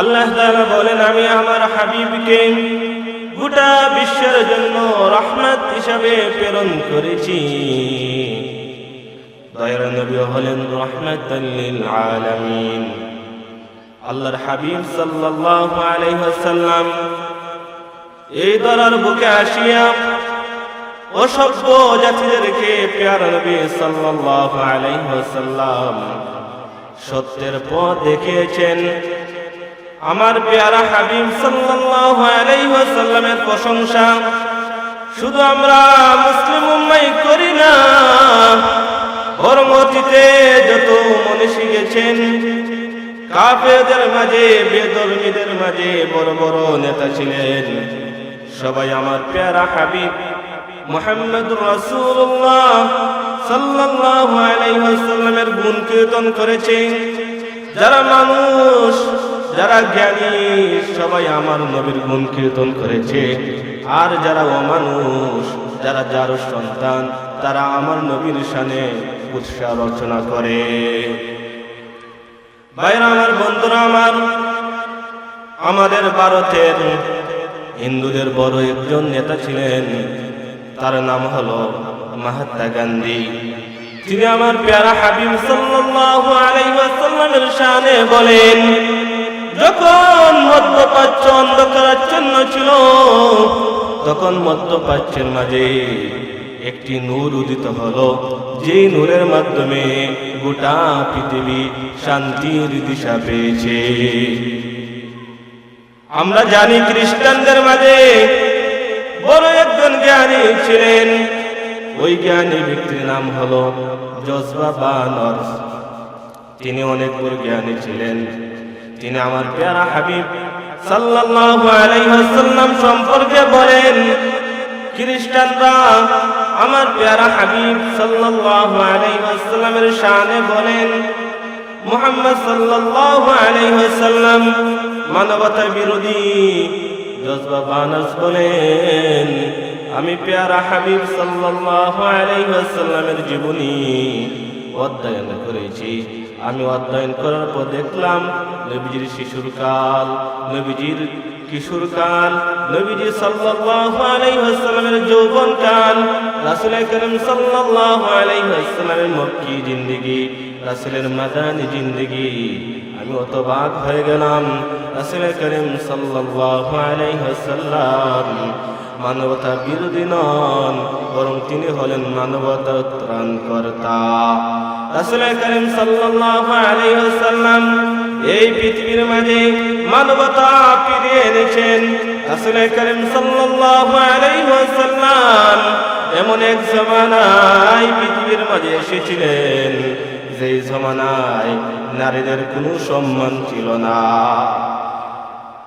আল্লাহ তাআলা বলেন, আমি আমার হাবিবকে গোটা বিশ্বের জন্য রহমত হিসাবে প্রেরণ করেছি। দয়ার নবী হলেন রহমতাল্লিল আলামিন। আল্লাহর হাবিব সাল্লাল্লাহু আলাইহি ওয়াসাল্লাম এই দরার বুকে আসিয়া অসভ্য জাতিদেরকে পেয়ার নবী আলাইহি ওয়াসাল্লাম সত্যের পথ দেখিয়েছেন। আমার পেয়ারা হাবিব সাল্লাল্লাহু প্রশংসা। শুধু আমরা মুসলিম উম্মাই করি না বরং অতীতে যত মনীষী গেছেন, কাফেরদের মাঝে বেদর্মীদের মাঝে বড় বড় নেতা ছিলেন। সবাই আমার পেয়ারা হাবিব মোহাম্মদ রাসূলুল্লাহ সাল্লাল্লাহু আলাইহি ওয়াসাল্লামের গুণ কীর্তন করেছে যারা মানুষ যারা জ্ঞানী, সবাই আমার নবীর গুণ কীর্তন করেছে। আর যারা অমানুষ, যারা যার সন্তান, তারা আমার নবীর শানে উৎসাহ রচনা করে। ভাইরা আমার, বন্ধুরা আমার, আমাদের ভারতের হিন্দুদের বড় একজন নেতা ছিলেন, তার নাম হলো মহাত্মা গান্ধী। তিনি আমার প্যারা হাবিব সাল্লাল্লাহু আলাইহি ওয়াসাল্লামের শানে বলেন যখন মধ্যপ্রাচ্য অন্ধকারাচ্ছন্ন ছিল, তখন মধ্যপ্রাচ্যের মাঝে একটি নূর উদিত হলো। যেই নূরের মাধ্যমে গোটা পৃথিবী শান্তির দিশা পেয়েছে। আমরা জানি খ্রিস্টানদের মাঝে বড় একজন জ্ঞানী ছিলেন। ওই জ্ঞানী ব্যক্তির নাম হলো জজবা বানর। তিনি অনেক বড় জ্ঞানী ছিলেন। তিনি আমার পেয়ারা হাবিব সাল্লাল্লাহু আলাইহি ওয়াসাল্লাম সম্পর্কে বলেন খ্রিস্টানরা আমার পেয়ারা হাবিব সাল্লাল্লাহু আলাইহি ওয়াসাল্লামের শানে বলেন মুহাম্মদ সাল্লাল্লাহু আলাইহি ওয়াসাল্লাম মানবতা বিরোধী জজবা বানাস বলেন আমি পেয়ারা হাবিব সাল্লাল্লাহু আলাইহি ওয়াসাল্লামের জীবনী অধ্যয়ন করেছি। আমি অধ্যয়ন করার পর দেখলাম, নবীজির শিশুর কাল, নবীজির কিশোর কাল, নবীজি সাল্লাল্লাহু যৌবন কাল, রাসূল করিম সাল্লাল্লাহু মক্কি জিন্দেগি, রাসূলের মাদানী জিন্দেগি। আমি অত বাক হয়ে গেলাম, রাসূল করিম সাল্লাল্লাহু আলাইহি মানবতা বিরোধী নন, বরং তিনি হলেন মানবতা ত্রাণকর্তা। রাসূল করিম আলাইহি এই পৃথিবীর মাঝে মানবতা ফিরিয়ে এনেছেন। রাসূল করিম ওয়াসাল্লাম এমন এক জমানায় পৃথিবীর মাঝে এসেছিলেন, যেই জমানায় নারীদের কোনো সম্মান ছিল না।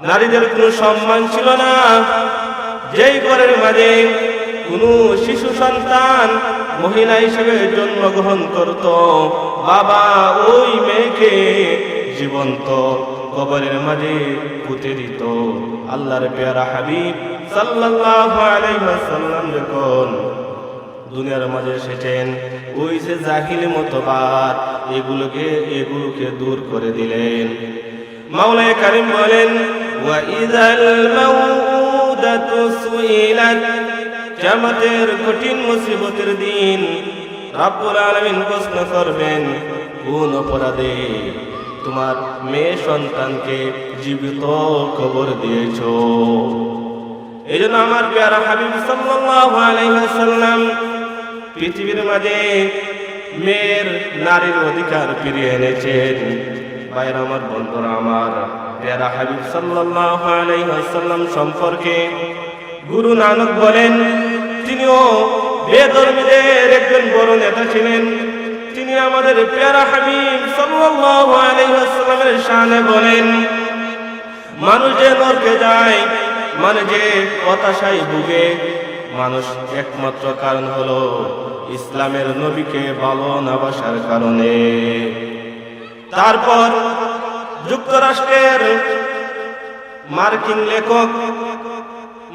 নারীদের কোনো সম্মান ছিল না যেই ঘরের মাঝে কোনো শিশু সন্তান মহিলা হিসেবে জন্মগ্রহণ করত, বাবা ওই মেয়েকে জীবন্ত কবরের মাঝে পুঁতে দিত। আল্লাহর পেয়ারা হাবিব সাল্লাল্লাহু ওয়াসাল্লাম যখন দুনিয়ার মাঝে এসেছেন, ওই যে জাহিলি মতবাদ, এগুলোকে এগুলোকে দূর করে দিলেন। মাওলায় কারিম বলেন, ওয়া ইযাল সুইলাত কিয়ামতের কঠিন মুসিবতের দিন রব্বুল আলামিন প্রশ্ন করবেন, কোন অপরাধে তোমার মেয়ে সন্তানকে জীবিত কবর দিয়েছ? এই জন্য আমার পেয়ারা হাবিব ওয়াসাল্লাম পৃথিবীর মাঝে মেয়ের নারীর অধিকার ফিরিয়ে এনেছেন। বাইরে আমার বন্ধুরা আমার পেয়ারা হাবিব সাল্লাল্লাহু আলাইহি ওয়াসাল্লাম সম্পর্কে গুরু নানক বলেন, তিনিও বেধর্মীদের একজন বড় নেতা ছিলেন। তিনি আমাদের পেয়ারা হাবিব সাল্লাল্লাহু আলাইহি ওয়াসাল্লামের শানে বলেন, মানুষ যে নরকে যায় মানে যে হতাশায় ভুগে, মানুষ একমাত্র কারণ হলো ইসলামের নবীকে ভালো না বাসার কারণে। তারপর যুক্তরাষ্ট্রের মার্কিন লেখক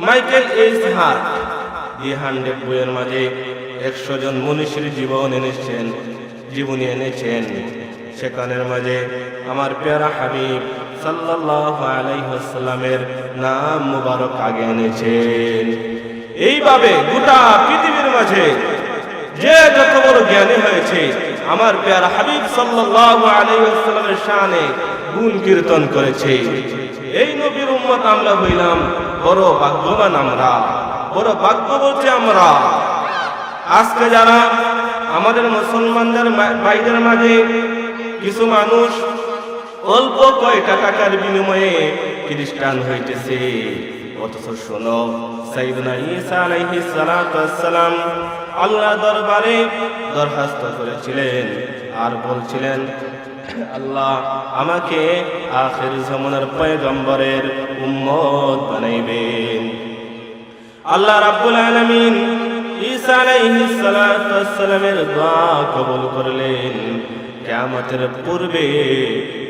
মাইকেল এইচ হার্ট বইয়ের মাঝে একশো জন মনীষীর জীবন এনেছেন, জীবনী এনেছেন। সেখানের মাঝে আমার পেয়ারা হাবিব সাল্লাল্লাহু নাম মুবারক আগে এনেছেন। এইভাবে গোটা পৃথিবীর মাঝে যে যত বড় জ্ঞানী হয়েছে, আমার পেয়ারা হাবিব সাল্লাল্লাহু আলাইহি ওয়াসাল্লামের গুণ কীর্তন করেছে। এই নবীর উম্মত আমরা হইলাম বড় ভাগ্যবান আমরা। বড় ভাগ্য বলছে আমরা। আজকে যারা আমাদের মুসলমানদের ভাইদের মাঝে কিছু মানুষ অল্প কয়টা টাকার বিনিময়ে খ্রিস্টান হইতেছে, অথচ শোনো, সাইদনা ঈসা আলাইহিস সালাতু ওয়াসসালাম আল্লাহ দরবারে দরখাস্ত করেছিলেন আর বলছিলেন আল্লাহ আমাকে আখের জামানার পয়গম্বরের উম্মত বানাইবেন। আল্লাহ রাব্বুল আলামিন ঈসা আলাইহিস সালাতু ওয়াসসালামের দোয়া কবুল করলেন। কিয়ামতের পূর্বে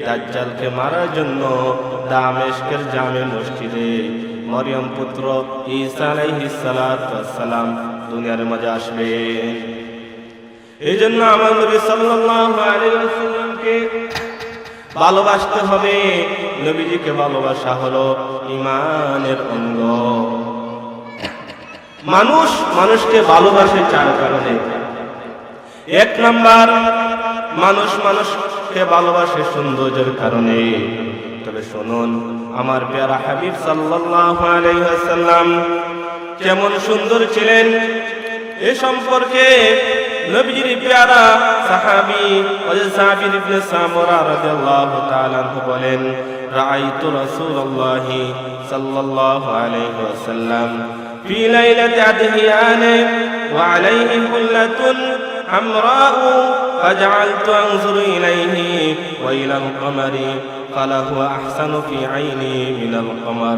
দাজ্জালকে মারার জন্য দামেশকের জামে মসজিদে মরিয়ম পুত্র ঈসা আলাইহিস সালাতু ওয়াসসালাম দুনিয়ার মাঝে আসবেন। এই জন্য আমার নবী সাল্লাল্লাহু ওয়াসাল্লামকে ভালোবাসতে হবে। নবীজিকে ভালোবাসা হলো ইমানের অঙ্গ। মানুষ মানুষকে ভালোবাসে চার কারণে। এক নাম্বার, মানুষ মানুষকে ভালোবাসে সৌন্দর্যের কারণে। তবে শুনুন, আমার পেয়ারা হাবিব ওয়াসাল্লাম কেমন সুন্দর ছিলেন। এ সম্পর্কে নবীজির পেয়ারা সাহাবী হযরত সাবির ইবনে সামরা রাদিয়াল্লাহু তাআলা আনহু বলেন রাআইতু রাসূলুল্লাহি সাল্লাল্লাহু আলাইহি ওয়াসাল্লাম في ليلة عدهيان وعليه حلة حمراء فجعلت أنظر إليه وإلى القمر قال هو أحسن في عيني من القمر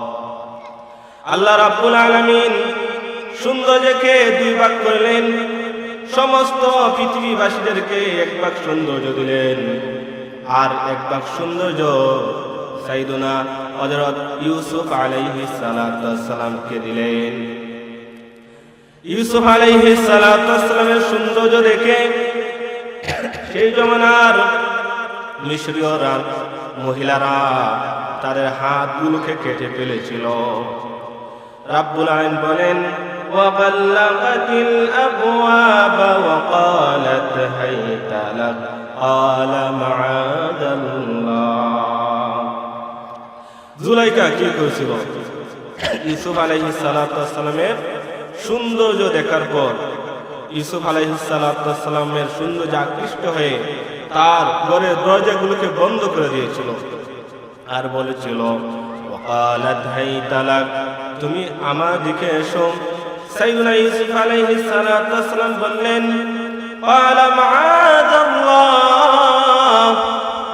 আল্লাহ রাব্বুল আলামিন সৌন্দর্যকে দুই ভাগ করলেন। সমস্ত পৃথিবীবাসীদেরকে এক ভাগ সৌন্দর্য দিলেন। আর এক ভাগ সৌন্দর্য সাইদুনা হযরত ইউসুফ আলাইহিস সালামকে দিলেন। ইউসুফ আলাইহিস সালাতু সালামের সৌন্দর্য দেখে সেই জমানার মিশরীয়রা, মহিলারা তাদের হাতগুলোকে কেটে ফেলেছিল। রাব্বুল আলামিন বলেন وبلغت الأبواب وقالت هيت لك قال معاذ الله জুলাইকা কি করেছিল ইউসুফ আলাইহিস সালামের সৌন্দর্য দেখার পর ইউসুফ আলাইহিস সালামের সৌন্দর্য আকৃষ্ট হয়ে তার ঘরের দরজাগুলোকে বন্ধ করে দিয়েছিল আর বলেছিল ওয়াকালাত হাইতালাক তুমি আমার দিকে এসো। সাইয়্যিদুনা ইউসুফ আলাইহিস সালাতু ওয়াসসালাম বললেন ক্বালা মাআযাল্লাহ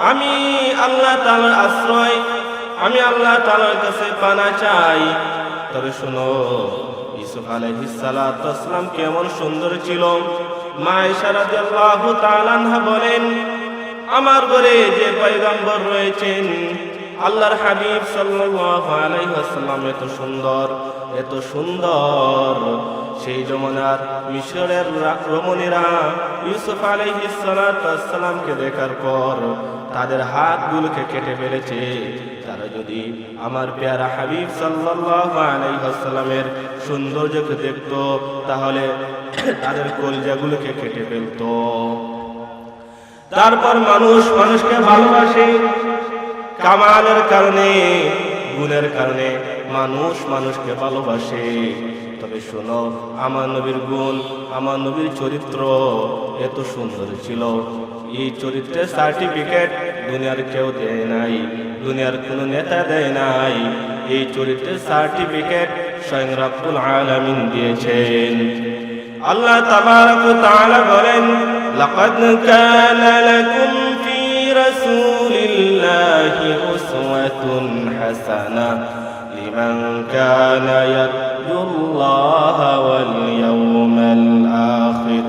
আমি আল্লাহ তাআলার আশ্রয়, আমি আল্লাহ তাআলার কাছে পানা চাই। তবে শোনো, ইউসুফ আলাইহিস সালাতু ওয়াসসালাম কেমন সুন্দর ছিল। মা আয়েশা রাদিয়াল্লাহু তাআলা বলেন, আমার ঘরে যে পয়গম্বর রয়েছেন আল্লাহর হাবিব সাল্লাল্লাহু আলাইহি ওয়াসাল্লাম এত সুন্দর এত সুন্দর। সেই জমানার মিশরের রমণীরা ইউসুফ আলাইহিস দেখার পর তাদের হাতগুলোকে কেটে ফেলেছে। তারা যদি আমার পেয়ারা হাবিব সাল্লাল্লাহু আলাইহি ওয়াসাল্লামের সৌন্দর্যকে দেখতো, তাহলে তাদের কলজাগুলোকে কেটে ফেলতো। তারপর মানুষ মানুষকে ভালোবাসে। কামালের কারণে, গুণের কারণে মানুষ মানুষকে ভালোবাসে। তবে শোনো, আমার নবীর গুণ, আমার নবীর চরিত্র এত সুন্দর ছিল। এই চরিত্রের সার্টিফিকেট দুনিয়ার কেউ দেয় নাই, দুনিয়ার কোনো নেতা দেয় নাই। এই চরিত্রের সার্টিফিকেট স্বয়ং আলামিন দিয়েছেন। আল্লাহ তাবারক তাআলা বলেন, লাকাদ কানা লাকুম رسول الله أسوة حسنة لمن كان يرجو الله واليوم الآخر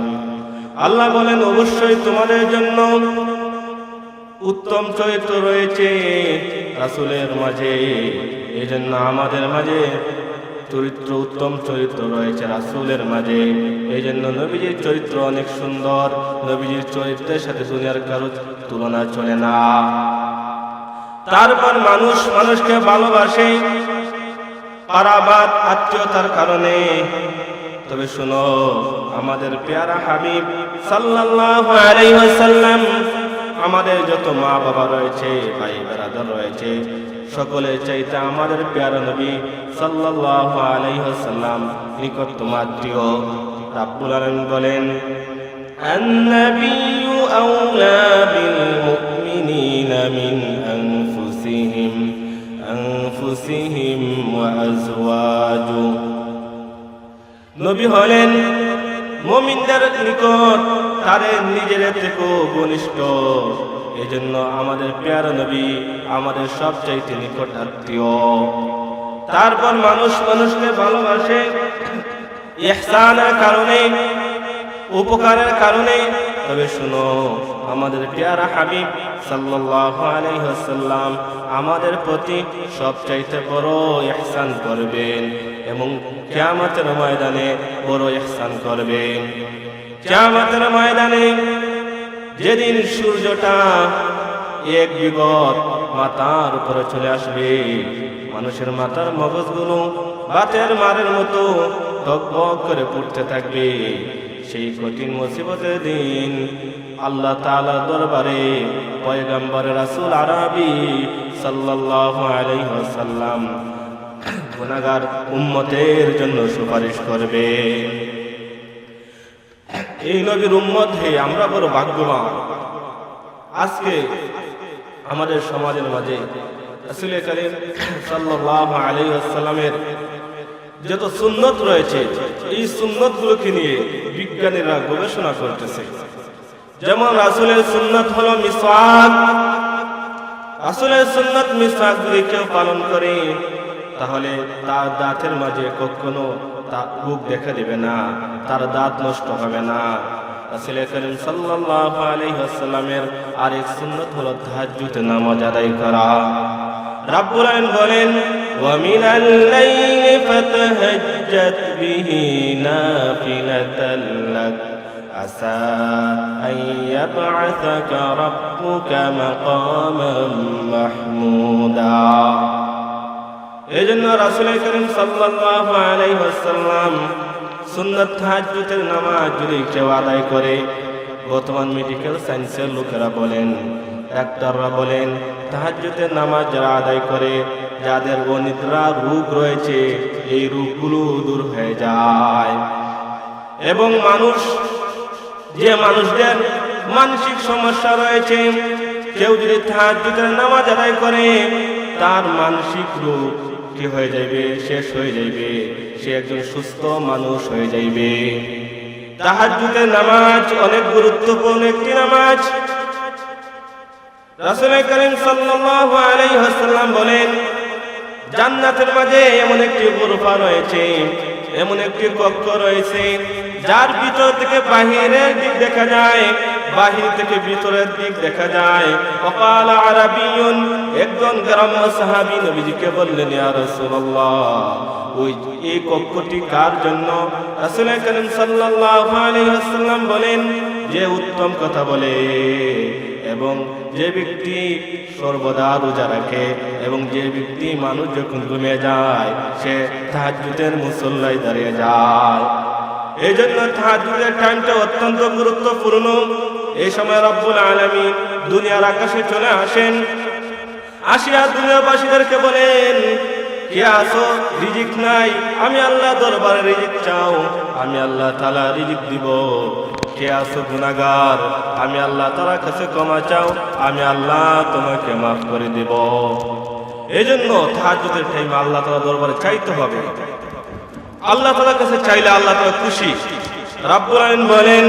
আল্লাহ বলেন অবশ্যই তোমাদের জন্য উত্তম চরিত্র রয়েছে রাসুলের মাঝে এই জন্য আমাদের মাঝে চরিত্র উত্তম চরিত্র রয়েছে রাসুলের মাঝে এই জন্য নবীজির চরিত্র অনেক সুন্দর নবীজির চরিত্রের সাথে দুনিয়ার কারো তুলনা চলে না। তারপর মানুষ মানুষকে ভালোবাসে পারাবাদ আত্মীয়তার কারণে। তবে শুনো, আমাদের পেয়ারা হাবিব সাল্লাম আমাদের যত মা বাবা রয়েছে ভাই বেড়াদার রয়েছে সকলে চাইতে আমাদের পেয়ারা নবী সাল্লাহ আলাইহাল্লাম নিকট তোমার প্রিয় রাব্বুল বলেন أولى بالمؤمنين من أنفسهم أنفسهم وأزواجه নবী হলেন মমিনদের নিকট তাদের নিজের থেকেও ঘনিষ্ঠ এই জন্য আমাদের পেয়ার নবী আমাদের সবচাইতে নিকট আত্মীয় তারপর মানুষ মানুষকে ভালোবাসে ইহসানের কারণে উপকারের কারণে তবে শুনো, আমাদের পেয়ারা হাবিব ওয়াসাল্লাম আমাদের প্রতি সবচাইতে বড় ইহসান করবেন এবং কিয়ামতের ময়দানে বড় ইহসান করবেন। কিয়ামতের ময়দানে যেদিন সূর্যটা এক বিগত মাথার উপরে চলে আসবে, মানুষের মাথার মগজগুলো বাতের মারের মতো টকবক করে পড়তে থাকবে। সেই কঠিন মুসিবতের দিন আল্লাহ তাআলা দরবারে পয়গম্বর রাসূল আরবি সাল্লাল্লাহু আলাইহি ওয়াসাল্লাম গুনাহগার উম্মতের জন্য সুপারিশ করবে। এই নবীর উম্মত হে, আমরা বড় ভাগ্যবান। আজকে আমাদের সমাজের মাঝে রাসূল করিম সাল্লাল্লাহু আলাইহি ওয়াসাল্লামের যত সুন্নত রয়েছে, এই সুন্নত গুলোকে নিয়ে বিজ্ঞানীরা গবেষণা করতেছে। যেমন রাসুলের সুন্নত হলো মিসওয়াক। রাসুলের সুন্নত মিসওয়াক যদি কেউ পালন করে, তাহলে তার দাঁতের মাঝে কখনো রূপ দেখা দিবে না, তার দাঁত নষ্ট হবে না। রাসুল করিম সাল্লাল্লাহু আলাইহি ওয়াসাল্লামের আরেক সুন্নত হলো তাহাজ্জুদ নামাজ আদায় করা। রাব্বুল আলামিন বলেন, ওয়া মিনাল লাইলি فتهجت به نافلة لك عسى أن يبعثك ربك مقاما محمودا এই জন্য রাসুল করিম সাল্লাল্লাহু আলাইহি ওয়াসাল্লাম সুন্নাত তাহাজ্জুদের নামাজ যদি কেউ আদায় করে বর্তমান মেডিকেল সায়েন্সের লোকেরা বলেন ডাক্তাররা বলেন তাহাজ্জুদের নামাজ যারা আদায় করে, যাদের অনিদ্রা রোগ রয়েছে, এই রোগগুলো দূর হয়ে যায়। এবং মানুষ, যে মানুষদের মানসিক সমস্যা রয়েছে, কেউ যদি তাহাজ্জুদের নামাজ আদায় করে, তার মানসিক রোগ কি হয়ে যাইবে? শেষ হয়ে যাইবে। সে একজন সুস্থ মানুষ হয়ে যাইবে। তাহাজ্জুদের নামাজ অনেক গুরুত্বপূর্ণ একটি নামাজ। রাসূল করিম সাল্লাল্লাহু আলাইহি ওয়াসাল্লাম বলেন, জান্নাতের মাঝে এমন একটি গুরফা রয়েছে, এমন একটি কক্ষ রয়েছে, যার ভিতর থেকে বাহিরের দিক দেখা যায়, বাহির থেকে ভিতরের দিক দেখা যায়। অকাল আরাবিয়ুন, একজন গ্রাম্য সাহাবী নবীজিকে বললেন, ইয়া রাসূলুল্লাহ, ওই এই কক্ষটি কার জন্য? রাসূল করিম সাল্লাল্লাহু আলাইহি ওয়াসাল্লাম বলেন যে উত্তম কথা বলে এবং যে ব্যক্তি সর্বদা রোজা রাখে এবং যে ব্যক্তি মানুষ যখন ঘুমিয়ে যায়, সে তাহাজ্জুদের মুসল্লায় দাঁড়িয়ে যায়। এই জন্য তাহাজ্জুদের টাইমটা অত্যন্ত গুরুত্বপূর্ণ। এই সময় রব্বুল আলামিন দুনিয়ার আকাশে চলে আসেন। আসিয়া দুনিয়াবাসীদেরকে বলেন, কে আসো রিজিক নাই। আমি আল্লাহ দরবারে রিজিক চাও। আমি আল্লাহ তালা রিজিক দিব। কে আসো গুনাগার আমি আল্লাহ তালার কাছে ক্ষমা চাও আমি আল্লাহ তোমাকে মাফ করে দেব এই জন্য তাহাজুদের টাইমে আল্লাহ তালা দরবারে চাইতে হবে আল্লাহ তালার কাছে চাইলে আল্লাহ তালা খুশি রাব্বুল আলামিন বলেন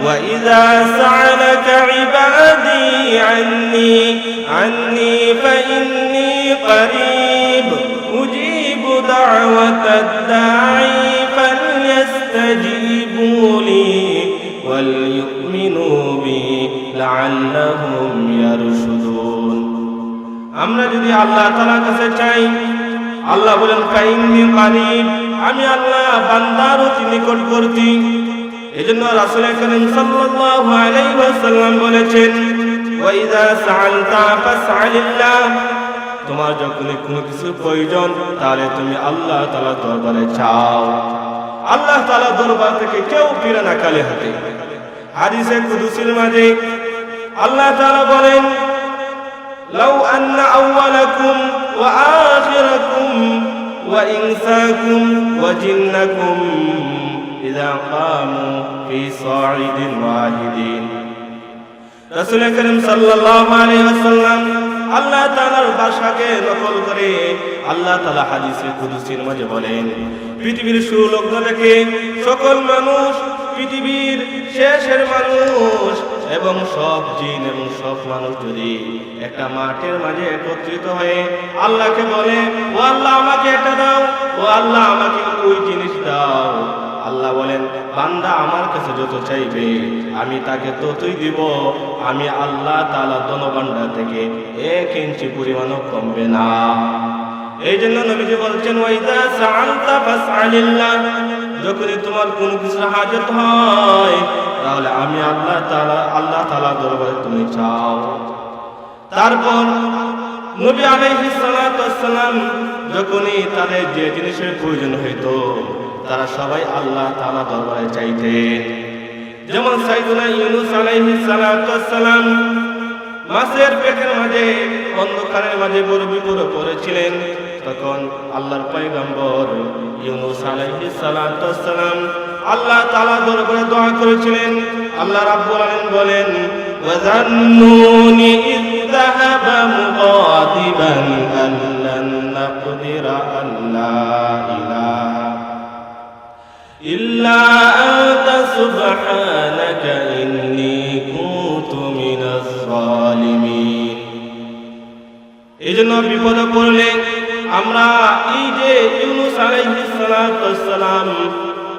وإذا سألك عبادي عني عني فإني قريب أجيب دعوة الداعي আল্লাহ তাআলার কাছে চাই। আল্লাহ বলেন কাইন্নি কারিব আমি আল্লাহ বান্দার অতি নিকটবর্তী। এজন্য রাসূল করিম সাল্লাল্লাহু আলাইহি ওয়াসাল্লাম বলেছেন ওয়াইদা সাআলতা ফাসআলিল্লাহ। তোমার যখনই কোনো কিছু প্রয়োজন, তাহলে তুমি আল্লাহ তাআলা দরবারে চাও আল্লাহ তাআলা দরবার থেকে কেউ ফিরে না কালে হাতে। হাদিসে কুদুসির মাঝে আল্লাহ তাআলা বলেন لو أن أولكم وآخركم وإنساكم وجنكم إذا قاموا في صاعد واحد রসুল করিম সাল্লাল্লাহু আলাইহি ওয়াসাল্লাম আল্লাহ তাআলার ভাষাকে নকল করে আল্লাহ তাআলা হাদিসে কুদসির মাঝে বলেন পৃথিবীর সুলগ্ন থেকে সকল মানুষ পৃথিবীর শেষের মানুষ এবং সব জিন এবং সব মানুষ যদি একটা মাঠের মাঝে একত্রিত হয়ে আল্লাহকে বলে, ও আল্লাহ, আমাকে এটা দাও, ও আল্লাহ, আমাকে ওই জিনিস দাও। আল্লাহ বলেন, বান্দা আমার কাছে যত চাইবে, আমি তাকে ততই দিব। আমি আল্লাহ তালা দনবান্ডা থেকে এক ইঞ্চি পরিমাণও কমবে না। এই জন্য নবীজি বলছেন যখনই তোমার কোনো কিছু হাজত হয় তাহলে আমি আল্লাহ তালা আল্লাহ তাআলা দরবারে তুমি চাও। তারপর নবী আলাইহিস সালাতু ওয়াসসালাম যখনই তাদের যে জিনিসের প্রয়োজন হইতো, তারা সবাই আল্লাহ তাআলা দরবারে চাইতেন। যেমন সাইদুনা ইউনুস আলাইহিস সালাতু ওয়াসসালাম মাছের পেটের মাঝে, অন্ধকারের মাঝে বড় বিপদে পড়েছিলেন, তখন আল্লাহর পয়গম্বর ইউনুস আলাইহিস সালাতু ওয়াসসালাম আল্লাহ তালা জোর করে দোয়া করেছিলেন। আল্লাহ রাব্বুল আলামিন বলেন, ওয়াজান্নুনি আল্লান আল্লাহ ইলাহা ইল্লা আনতা সুবহানাকা ইন্নী কুনতু মিনাজ জালিমিন এজন্য বিপদে পড়লে আমরা এই যে ইউনুস আলাইহিস সালাম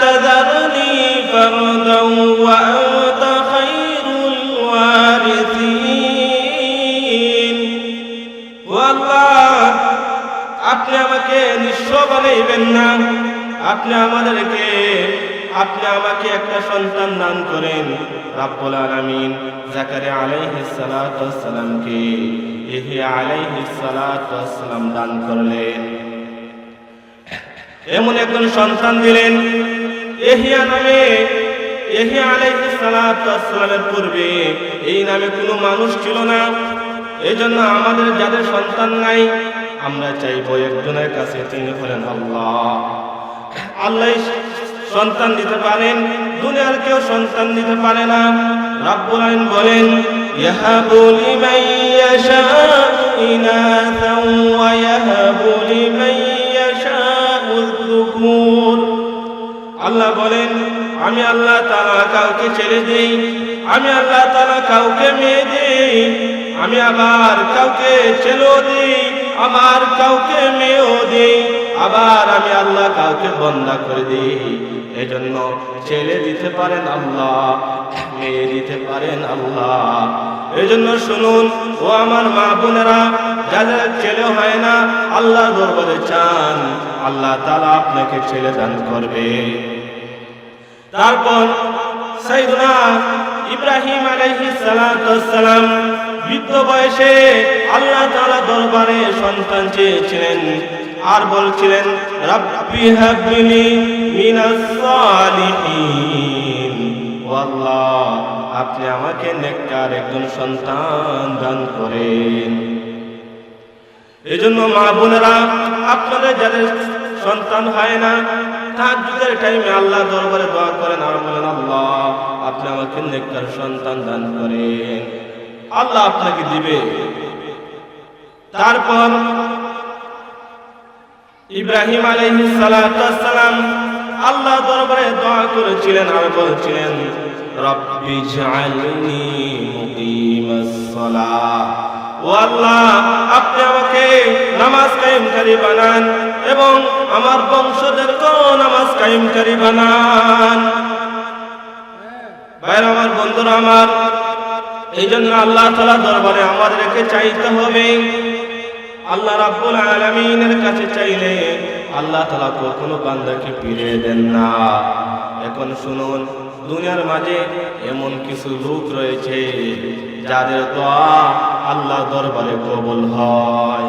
তাযারনি ফারদান ওয়া আনতা খায়রুল ওয়ারিসিন ও আল্লাহ আপনি আমাকে নিঃস্ব বানাইবেন না। আপনি আমাদেরকে, আপনি আমাকে একটা সন্তান দান করেন রাব্বুল আলামিন। জাকারিয়া আলাইহিস সালাতু সালামকে ইহয়া আলাইহিস সালাতু সালাম দান করলেন। এমন একজন সন্তান দিলেন, এহিয়া নামে, এহিয়া আলাইহিস সালামের পূর্বে এই নামে কোনো মানুষ ছিল না। এই জন্য আমাদের যাদের সন্তান নাই, আমরা চাইব একজনের কাছে তিনি হলেন আল্লাহ। আল্লাহ সন্তান দিতে পারেন, দুনিয়ার কেউ সন্তান দিতে পারে না। রাব্বুল আলামিন বলেন, ইয়াহাবু লিমান ইয়াশাউ ইনাসান ওয়া ইয়াহাবু যুকুর আল্লাহ বলেন, আমি আল্লাহ তালা কাউকে ছেড়ে দিই, আমি আল্লাহ তালা কাউকে মেয়ে দিই, আমি আবার কাউকে ছেলেও দিই আমার কাউকে মেয়েও দিই, আবার আমি আল্লাহ কাউকে বন্দা করে দিই। এজন্য ছেলে দিতে পারেন আল্লাহ, মেয়ে দিতে পারেন আল্লাহ। এজন্য শুনুন, ও আমার মা বোনেরা, যাদের ছেলে হয় না আল্লাহ দরবারে চান, আল্লাহ তাআলা আপনাকে ছেলে দান করবে। তারপর সাইদুনা ইব্রাহিম আলাইহিস সালাম বৃদ্ধ বয়সে আল্লাহ তাআলা দরবারে সন্তান চেয়েছিলেন আর বলছিলেন, রাব্বি হাবলি মিনাস সালিহিন। আল্লাহ আপনি আমাকে নেককার একজন সন্তান দান করেন। এই জন্য মা বোনেরা, আপনাদের যাদের সন্তান হয় না তার যুগের টাইমে আল্লাহ দরবারে দোয়া করেন আর বলেন আল্লাহ, আপনি আমাকে নেককার সন্তান দান করেন। আল্লাহ আপনাকে দিবে। তারপর ইব্রাহিম আলাইহিস সালাম আল্লাহ দরবারে দোয়া করেছিলেন আর বলছিলেন, রব্বি জাআলনি মুকিমাস সালাহ ও আল্লাহ, আপনি আমাকে নামাজ কায়েমকারী বানান এবং আমার বংশদেরকেও নামাজ কায়েমকারী বানান। ভাইরা আমার বন্ধুরা আমার এই জন্য আল্লাহ তালা দরবারে আমাদেরকে চাইতে হবে। আল্লাহ রাব্বুল আলামিনের কাছে চাইলে আল্লাহ তালা কখনো বান্দাকে ফিরিয়ে দেন না। এখন শুনুন, দুনিয়ার মাঝে এমন কিছু লোক রয়েছে যাদের দোয়া আল্লাহ দরবারে কবুল হয়।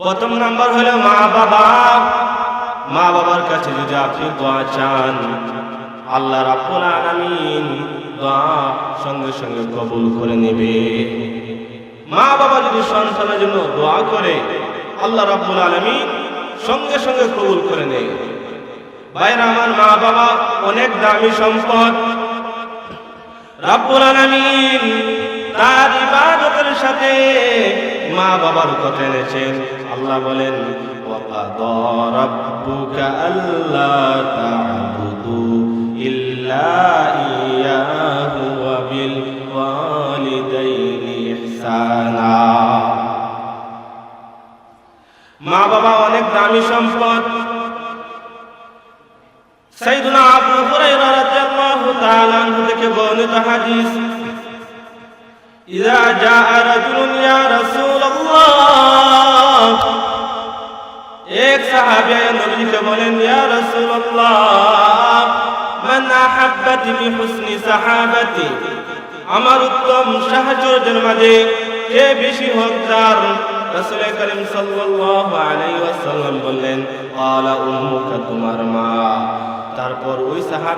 প্রথম নাম্বার হলো মা বাবা। মা বাবার কাছে যদি আপনি দোয়া চান, আল্লাহ রাব্বুল আলামিন দোয়া সঙ্গে সঙ্গে কবুল করে নেবে। মা বাবা যদি সন্তানের জন্য দোয়া করে, আল্লাহ রাব্বুল আলামিন সঙ্গে সঙ্গে কবুল করে নেয়। ভাইরা আমার মা বাবা অনেক দামি সম্পদ। রাব্বুল আলামিন তার ইবাদতের সাথে মা বাবার কথা এনেছেন। আল্লাহ বলেন ওয়াকাদা রাব্বুকা আল্লা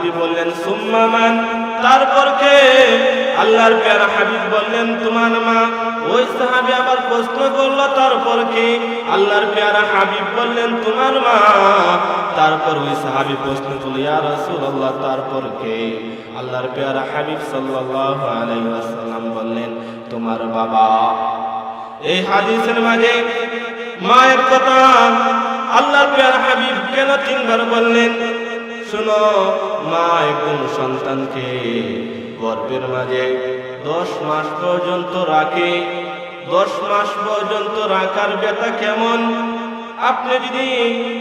সাহাবী বললেন, সুম্মা মান? তারপর কে? আল্লাহর প্যারা হাবিব বললেন, তোমার মা। ওই সাহাবী আবার প্রশ্ন করল, তারপর কে? আল্লাহর প্যারা হাবিব বললেন, তোমার মা। তারপর ওই সাহাবী প্রশ্ন করল, ইয়া রাসূলুল্লাহ, তারপর কে? আল্লাহর প্যারা হাবিব সাল্লাল্লাহু আলাইহি ওয়াসাল্লাম বললেন, তোমার বাবা। এই হাদিসের মাঝে মায়ের কথা আল্লাহর প্যারা হাবিব কেন তিনবার বললেন? শোনো, মা এবং সন্তানকে গর্বের মাঝে দশ মাস পর্যন্ত রাখে। দশ মাস পর্যন্ত রাখার ব্যথা কেমন? আপনি যদি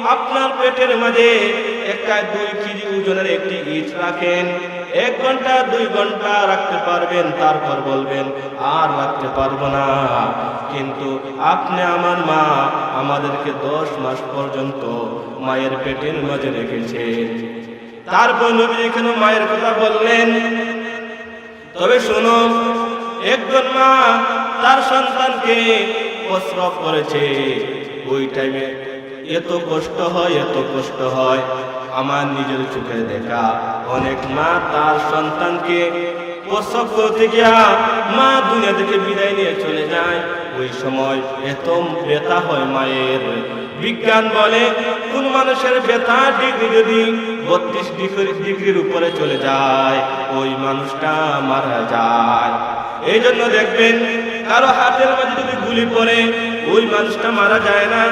আপনার পেটের মাঝে একটা দুই কেজি ওজনের একটি ইট রাখেন, এক ঘণ্টা, দুই ঘণ্টা রাখতে পারবেন, তারপর বলবেন, আর রাখতে পারব না। কিন্তু আপনি আমার মা আমাদেরকে দশ মাস পর্যন্ত মায়ের পেটের মাঝে রেখেছেন। তারপর নবী এখানে মায়ের কথা বললেন। তবে শোনো, একজন মা তার সন্তানকে প্রস্রব করেছে। ওই টাইমে এত কষ্ট হয়, এত কষ্ট হয়। আমার নিজের চোখে দেখা অনেক মা তার সন্তানকে প্রসব করতে গিয়া মা দুনিয়া থেকে বিদায় নিয়ে চলে যায়। ওই সময় এত ব্যথা হয় মায়ের। বিজ্ঞান বলে, কোন মানুষের ব্যথা ডিগ্রি যদি বত্রিশ ডিগ্রি ডিগ্রির উপরে চলে যায়, ওই মানুষটা মারা যায়। এই জন্য দেখবেন, কারও হাতের মাঝে যদি গুলি পড়ে, ওই মানুষটা মারা যায় না।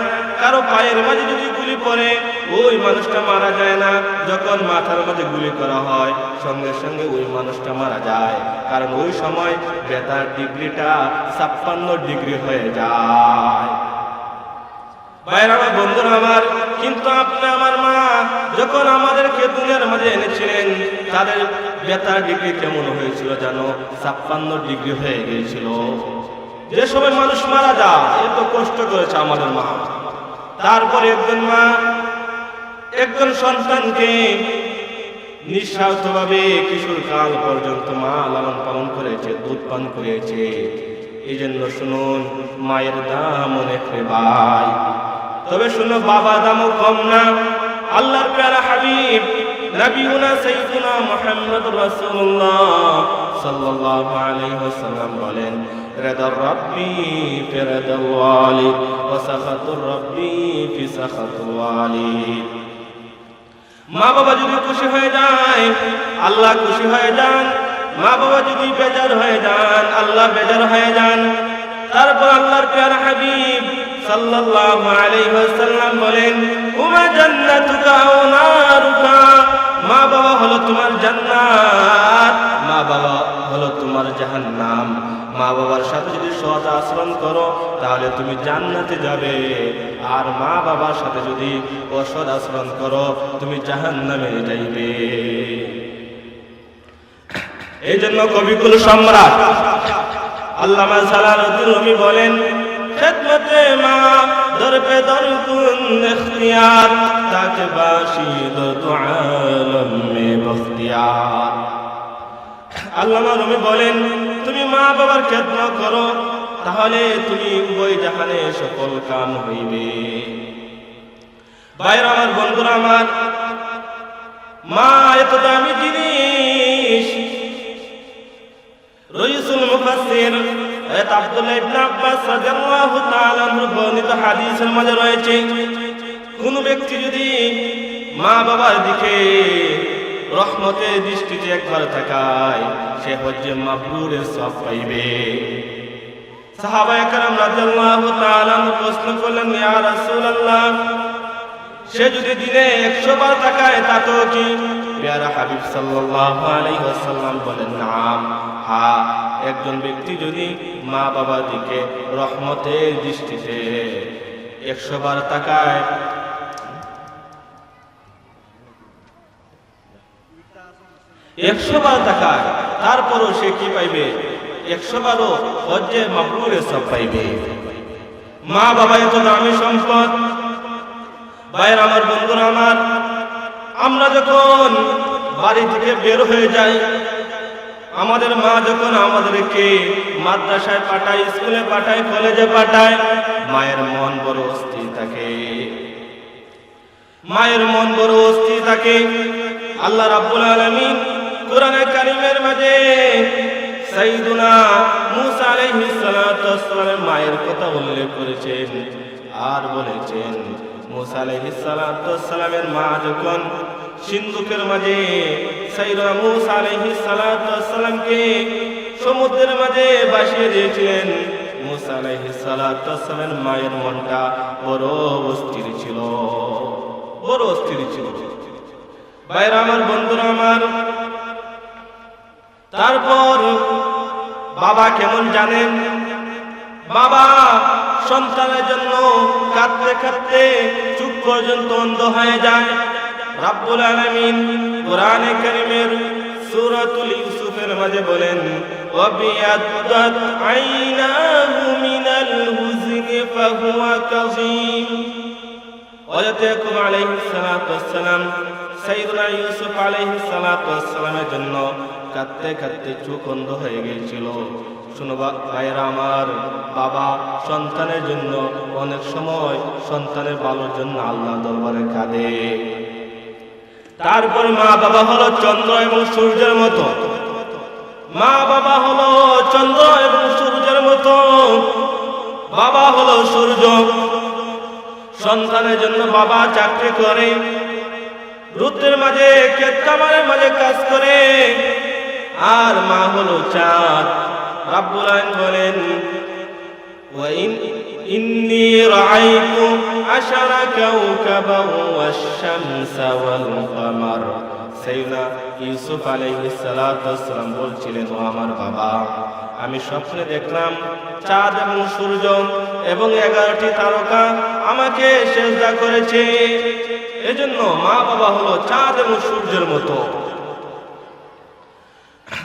কারও পায়ের মাঝে যদি গুলি পড়ে, ওই মানুষটা মারা যায় না। যখন মাথার মাঝে গুলি করা হয়, সঙ্গে সঙ্গে ওই মানুষটা মারা যায়। কারণ ওই সময় বেতার ডিগ্রিটা ছাপ্পান্ন ডিগ্রি হয়ে যায়। আমার, বন্ধুরা আমার, কিন্তু আপনি আমার মা, যখন মাঝে তাদের বেতার ডিগ্রি কেমন হয়েছিল ডিগ্রি হয়ে গিয়েছিল। যে সময় মানুষ মারা যায় এত কষ্ট করেছে আমাদের মা। তারপরে একজন মা, একজন সন্তানকে নিঃস্বার্থভাবে কিশোর কাল পর্যন্ত মা লালন পালন করেছে, দুধ পান করেছে। এই জন্য শুনুন, মায়ের দাম অনেক ভাই। তবে শুনো, বাবা দামও কম না। আল্লাহর প্যারা হাবিব, নবীনা সাইয়্যিদুনা মুহাম্মদুর রাসূলুল্লাহ সাল্লাল্লাহু আলাইহি ওয়াসাল্লাম বলেন রাব্বি ফি রেদাল ওয়ালিদ ওয়া সাখাতুর রাব্বি ফি সাখাতুল ওয়ালিদ মা বাবা যদি খুশি হয়ে যায় আল্লাহ খুশি হয়ে যান। মা বাবা যদি বেজার হয়ে যান, আল্লাহ বেজার হয়ে যান। তারপর আল্লাহর প্যার হাবিব সাল্লাল্লাহু আলাইহি ওয়াসাল্লাম বলেন, উমা জান্নাতুকা ওয়া নারুকা? তাহলে তুমি জান্নাতে যাবে। আর মা বাবার সাথে যদি অসদ আচরণ করো, তুমি জাহান্নামে যাইবে। এই জন্য কবিকুল সম্রাট আল্লামা সালালুদ্দিন রুমি বলেন, খেদমতে মা দরপে দরকুন ইখতিয়ার তাকে বাসিদ দু আলম মে বখতিয়ার। আল্লামা রুমি বলেন, তুমি মা বাবার খেদমত করো তাহলে তুমি উভয় জাহানে সকল কাম হইবে। বাইর আমার, বন্ধুরা আমার, মা, এত দামি জিনিস। রইসুল মুফাসসির, হযরত আব্দুল্লাহ ইবনে আব্বাস রাদিয়াল্লাহু তাআলা আনহু বর্ণিত হাদিসের মাঝে রয়েছে, কোন ব্যক্তি যদি মা বাবার দিকে রহমতের দৃষ্টিতে একবার তাকায়, সে হজ্জে মাবরুরের সব পাইবে। সাহাবা প্রশ্ন করলেন সে যদি দিনে একশো বার হাবিব নাম। হা, একজন ব্যক্তি যদি মা বাবার দিকে রহমতের দৃষ্টিতে একশো বার তাকায়, একশো বার তাকায়, তারপরও সে কি পাইবে? একশো বারও হজ্জে মা সম্পদ। আমার আমার, আমরা যখন বাড়ি থেকে বের হয়ে যাই, আমাদের মা যখন আমাদেরকে মাদ্রাসায় পাঠায়, স্কুলে পাঠায়, কলেজে পাঠায়, মায়ের মন বড় অস্থির থাকে। মায়ের মন বড় অস্থির থাকে। আল্লাহ রাব্বুল আলামিন কোরআনে কারিমের মাঝে মায়ের কথা উল্লেখ করেছেন আর বলেছেন, মুসা মা যখন সিন্ধুকের মাঝে সমুদ্রের মাঝে মায়ের মনটা বড় অস্থির ছিল, বড় অস্থির ছিল। ভাইরা আমার, বন্ধুরা আমার তারপর বাবা কেমন জানেন? বাবা সন্তানের জন্য কাঁদতে কাঁদতে চুপ পর্যন্ত অন্ধ হয়ে যায়। রাব্বুল আলামিন কোরআনে কারীমের সূরাতুল ইউসুফের মাঝে বলেন, ওয়াবিয়াদ্দাত আইনাহু মিনাল হুজনি ফাহুয়া কাযীম। হযরত ইয়াকুব আলাইহিস সাইয়্যিদুনা ইউসুফ আলাইহিস সালাতু জন্য কাঁদতে কাঁদতে চোখ অন্ধ হয়ে গিয়েছিল। শোনো বা- ভাইয়েরা আমার, বাবা সন্তানের জন্য অনেক সময় সন্তানের ভালোর জন্য আল্লাহ দরবারে কাঁদে। তারপর মা বাবা হলো চন্দ্র এবং সূর্যের মতো। মা বাবা হলো চন্দ্র এবং সূর্যের মতো। বাবা হলো সূর্য। সন্তানের জন্য বাবা চাকরি করে, রুদ্রের মাঝে কেতামারের মাঝে কাজ করে। আর মা হলো চাঁদ রাব্বুল আলামিন বলেন وإن إني رأيت عشر كوكبا والشمس والقمر সাইয়্যিদনা ইউসুফ আলাইহিস সালাতু ওয়াসসালাম বলছিলেন ও আমার বাবা আমি স্বপ্নে দেখলাম চাঁদ এবং সূর্য এবং এগারোটি তারকা আমাকে সেজদা করেছে এজন্য মা বাবা হলো চাঁদ এবং সূর্যের মতো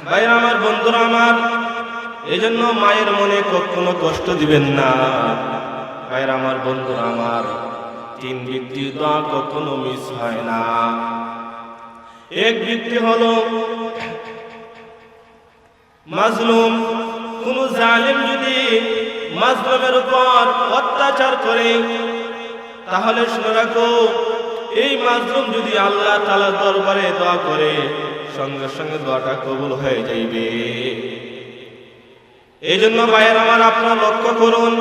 ভাই আমার, বন্ধুরা আমার, এজন্য মায়ের মনে কখনো কষ্ট দিবেন না। ভাইয়ের আমার, বন্ধুরা আমার, তিন ব্যক্তির দোয়া কখনো মিস হয় না। এক বৃত্তি হলো, মাজলুম, কোন জালিম যদি মাজলুমের উপর অত্যাচার করে, তাহলে শুনে রাখো, এই মাসরুম যদি আল্লাহ তালা দরবারে দোয়া করে সঙ্গে সঙ্গে দোয়াটা কবুল হয়ে যাইবে। এই জন্য ভাইয়ের আমার আপনার লক্ষ্য করুন,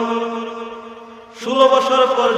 ষোলো বছর পর